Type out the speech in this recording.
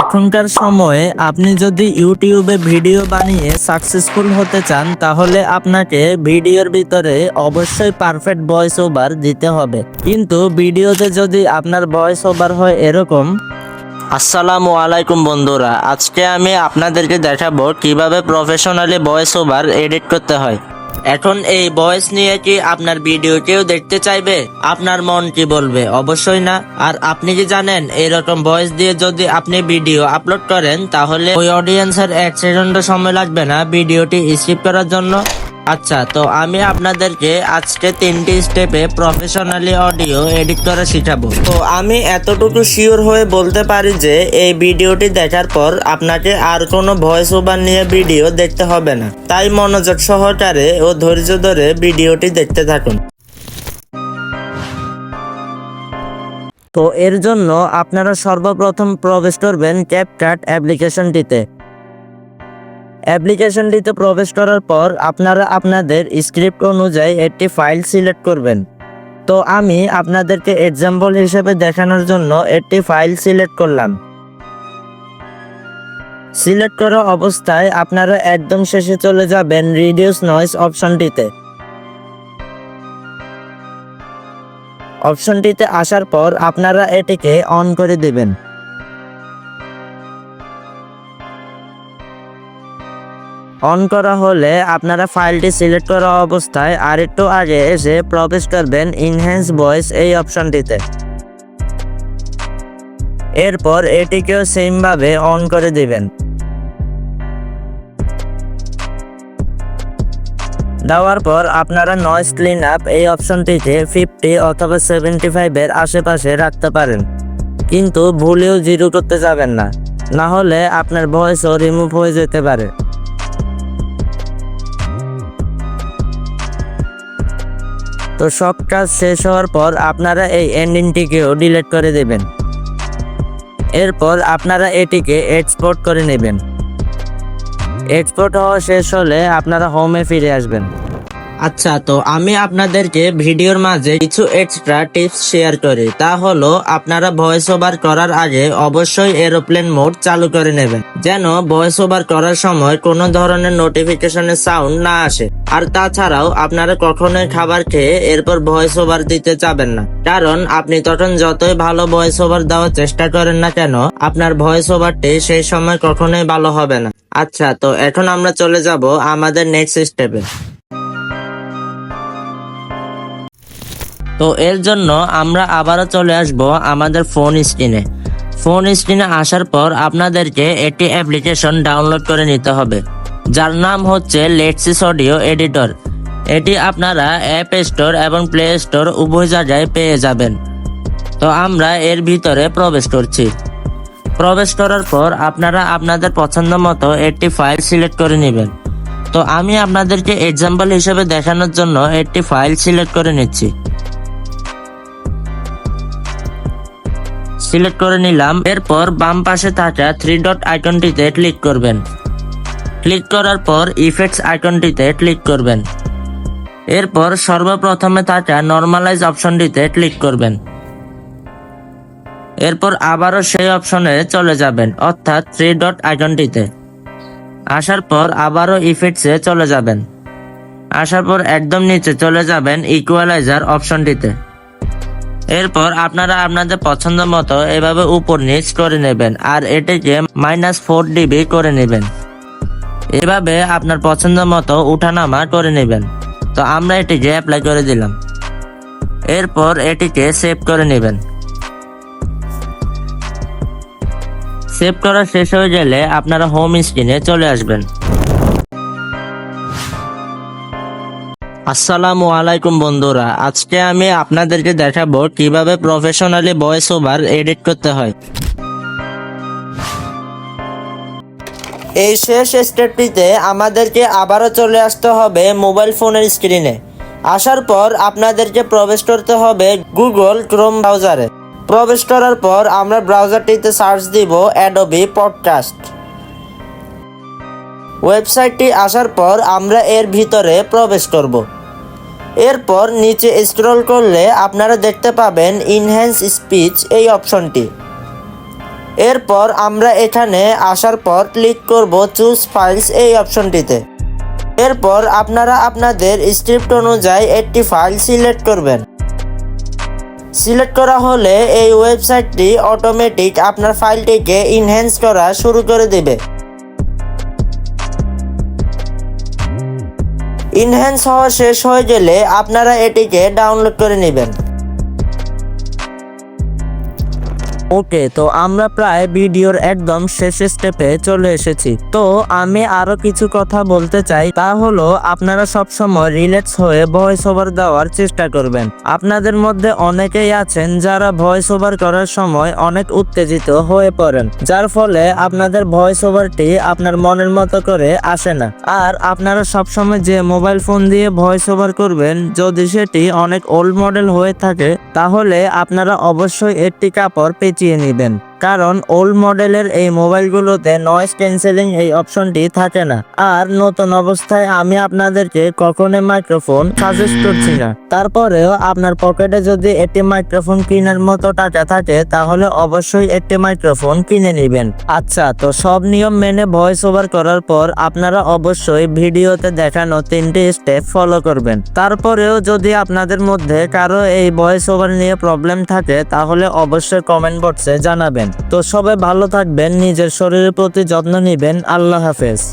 এখনকার সময়ে আপনি যদি ইউটিউবে ভিডিও বানিয়ে সাকসেসফুল হতে চান, তাহলে আপনাকে ভিডিওর ভিতরে অবশ্যই পারফেক্ট ভয়েস ওভার দিতে হবে। কিন্তু ভিডিওতে যদি আপনার ভয়েস ওভার হয় এরকম, আসসালামু আলাইকুম বন্ধুরা, আজকে আমি আপনাদেরকে দেখাবো কীভাবে প্রফেশনালি ভয়েস ওভার এডিট করতে হয়। এখন এই ভয়েস নিয়ে কি আপনার ভিডিও কেউ দেখতে চাইবে? আপনার মন কি বলবে? অবশ্যই না। আর আপনি কি জানেন এরকম ভয়েস দিয়ে যদি আপনি ভিডিও আপলোড করেন, তাহলে ওই অডিয়েন্সের এক সেকেন্ড সময় লাগবে না ভিডিওটি স্কিপ করার জন্য। আচ্ছা তো আমি আপনাদেরকে আজকে তিনটি স্টেপে প্রফেশনালি অডিও এডিট করা শিখাবো। তো আমি এতটুকু শিওর হয়ে বলতে পারি যে এই ভিডিওটি দেখার পর আপনাকে আর কোনো ভয়েস ওভার নিয়ে ভিডিও দেখতে হবে না। তাই মনোযোগ সহকারে ও ধৈর্য ধরে ভিডিওটি দেখতে থাকুন। তো এর জন্য আপনারা সর্বপ্রথম প্রবেশ করবেন ক্যাপকাট অ্যাপ্লিকেশনটিতে অ্যাপ্লিকেশনটিতে প্রবেশ করার পর আপনারা আপনাদের স্ক্রিপ্ট অনুযায়ী একটি ফাইল সিলেক্ট করবেন। তো আমি আপনাদেরকে এক্সাম্পল হিসেবে দেখানোর জন্য একটি ফাইল সিলেক্ট করলাম। সিলেক্ট করা অবস্থায় আপনারা একদম শেষে চলে যাবেন রিডিউস নয়েজ অপশনটিতে অপশনটিতে আসার পর আপনারা এটিকে অন করে দেবেন। অন করা হলে আপনারা ফাইলটি সিলেক্ট করা অবস্থায় আরেকটু আগে এসে প্রবেশ করবেন ইনহ্যান্স ভয়েস এই অপশনটিতে। এরপর এটিকেও সেমভাবে অন করে দিবেন। দেওয়ার পর আপনারা নয়েস ক্লিন আপ এই অপশনটিতে ফিফটি অথবা সেভেন্টি ফাইভের আশেপাশে রাখতে পারেন। কিন্তু ভুলেও জিরো করতে যাবেন না। না হলে আপনার ভয়েসও রিমুভ হয়ে যেতে পারে। তো সব কাজ শেষ হওয়ার পর আপনারা এই এন্ডিংটিকেও ডিলিট করে দেবেন। এরপর আপনারা এটিকে এক্সপোর্ট করে নেবেন। এক্সপোর্ট হওয়া শেষ হলে আপনারা হোমে ফিরে আসবেন। আচ্ছা তো আমি আপনাদেরকে ভিডিওর মাঝে কিছু এক্সট্রা টিপস শেয়ার করি। তা হলো, আপনারা ভয়েস ওভার করার আগে অবশ্যই এরোপ্লেন মোড চালু করে নেবেন, যেন ভয়েস ওভার করার সময় কোনো ধরনের নোটিফিকেশনের সাউন্ড না আসে। আর তাছাড়াও, আপনারা কখনোই খাবার খেয়ে এরপর ভয়েস ওভার দিতে চাবেন না। কারণ, আপনি তখন যতই ভালো ভয়েস ওভার দেওয়ার চেষ্টা করেন না কেন, আপনার ভয়েস ওভারটি সেই সময় কখনোই ভালো হবে না। আচ্ছা তো এখন আমরা চলে যাব আমাদের নেক্সট স্টেপে তো এর জন্য আমরা আবারও চলে আসব আমাদের ফোন স্ক্রিনে। ফোন স্ক্রিনে আসার পর আপনাদেরকে একটি অ্যাপ্লিকেশন ডাউনলোড করে নিতে হবে, যার নাম হচ্ছে লেটসিস অডিও এডিটর এটি আপনারা অ্যাপ স্টোর এবং প্লে স্টোর উভয় জায়গায় পেয়ে যাবেন। তো আমরা এর ভিতরে প্রবেশ করছি। প্রবেশ করার পর আপনারা আপনাদের পছন্দ মতো একটি ফাইল সিলেক্ট করে নেবেন। তো আমি আপনাদেরকে এক্সাম্পল হিসেবে দেখানোর জন্য একটি ফাইল সিলেক্ট করে নিচ্ছি। সিলেক্ট করে নিলাম। এরপর বাম পাশে থাকা থ্রি ডট আইকনটিতে ক্লিক করবেন। ক্লিক করার পর ইফেক্টস আইকনটিতে ক্লিক করবেন। এরপর সর্বপ্রথমে থাকা নর্মালাইজ অপশনটিতে ক্লিক করবেন। এরপর আবারও সেই অপশনে চলে যাবেন, অর্থাৎ থ্রি ডট আইকনটিতে আসার পর আবারও ইফেক্টসে চলে যাবেন। আসার পর একদম নিচে চলে যাবেন ইকুয়ালাইজার অপশনটিতে এরপর আপনারা আপনাদের পছন্দ মতো এভাবে উপর নিচ করে নেবেন, আর এটিকে মাইনাস ফোর ডিবি করে নেবেন। এভাবে আপনার পছন্দ মতো উঠানামা করে নেবেন। তো আমরা এটিকে অ্যাপ্লাই করে দিলাম। এরপর এটিকে সেভ করে নেবেন। সেভ করা শেষ হয়ে গেলে আপনারা হোম স্ক্রিনে চলে আসবেন। আসসালামু আলাইকুম বন্ধুরা, আজকে আমি আপনাদেরকে দেখাবো কীভাবে প্রফেশনালি ভয়েস ওভার এডিট করতে হয়। এই শেষ স্টেপটিতে আমাদেরকে আবারও চলে আসতে হবে মোবাইল ফোনের স্ক্রিনে। আসার পর আপনাদেরকে প্রবেশ করতে হবে গুগল ক্রোম ব্রাউজারে। প্রবেশ করার পর আমরা ব্রাউজারটিতে সার্চ দিব অ্যাডোবি পডকাস্ট ওয়েবসাইটটি আসার পর আমরা এর ভিতরে প্রবেশ করব। এরপর নিচে স্ক্রল করলে আপনারা দেখতে পাবেন ইনহ্যান্স স্পিচ এই অপশনটি। এরপর আমরা এখানে আসার পর ক্লিক করব চুজ ফাইলস এই অপশনটিতে। এরপর আপনারা আপনাদের স্ক্রিপ্ট অনুযায়ী একটি ফাইল সিলেক্ট করবেন। সিলেক্ট করা হলে এই ওয়েবসাইটটি অটোমেটিক আপনার ফাইলটিকে ইনহ্যান্স করা শুরু করে দেবে। ইনহ্যান্স হওয়া শেষ হয়ে গেলে আপনারা এটিকে ডাউনলোড করে নেবেন। ওকে, তো আমরা প্রায় ভিডিওর একদম শেষ স্টেপে চলে এসেছি। তো আমি আরও কিছু কথা বলতে চাই, তা হলো আপনারা সবসময় রিল্যাক্স হয়ে ভয়েস ওভার দেওয়ার চেষ্টা করবেন। আপনাদের মধ্যে অনেকেই আছেন যারা ভয়েস ওভার করার সময় অনেক উত্তেজিত হয়ে পড়েন, যার ফলে আপনাদের ভয়েস ওভারটি আপনার মনের মতো করে আসে না। আর আপনারা সবসময় যে মোবাইল ফোন দিয়ে ভয়েস ওভার করবেন, যদি সেটি অনেক ওল্ড মডেল হয়ে থাকে, তাহলে আপনারা অবশ্যই একটি কাপড় পেঁচিয়ে নেবেন। কারণ ওল্ড মডেলের এই মোবাইলগুলোতে নয়েজ ক্যান্সেলিং এই অপশনটি থাকে না। আর নতুন অবস্থায় আমি আপনাদেরকে কখনোই মাইক্রোফোন সাজেস্ট করছি না। তারপরেও আপনার পকেটে যদি একটি মাইক্রোফোন কেনার মতো টাকা থাকে, তাহলে অবশ্যই একটি মাইক্রোফোন কিনে নেবেন। আচ্ছা তো সব নিয়ম মেনে ভয়েস ওভার করার পর আপনারা অবশ্যই ভিডিওতে দেখানো তিনটি স্টেপ ফলো করবেন। তারপরেও যদি আপনাদের মধ্যে কারও এই ভয়েস ওভার নিয়ে প্রবলেম থাকে, তাহলে অবশ্যই কমেন্ট বক্সে জানাবেন। তো সবাই ভালো থাকবেন নিজের শরীরের প্রতি যত্ন নেবেন আল্লাহ হাফেজ।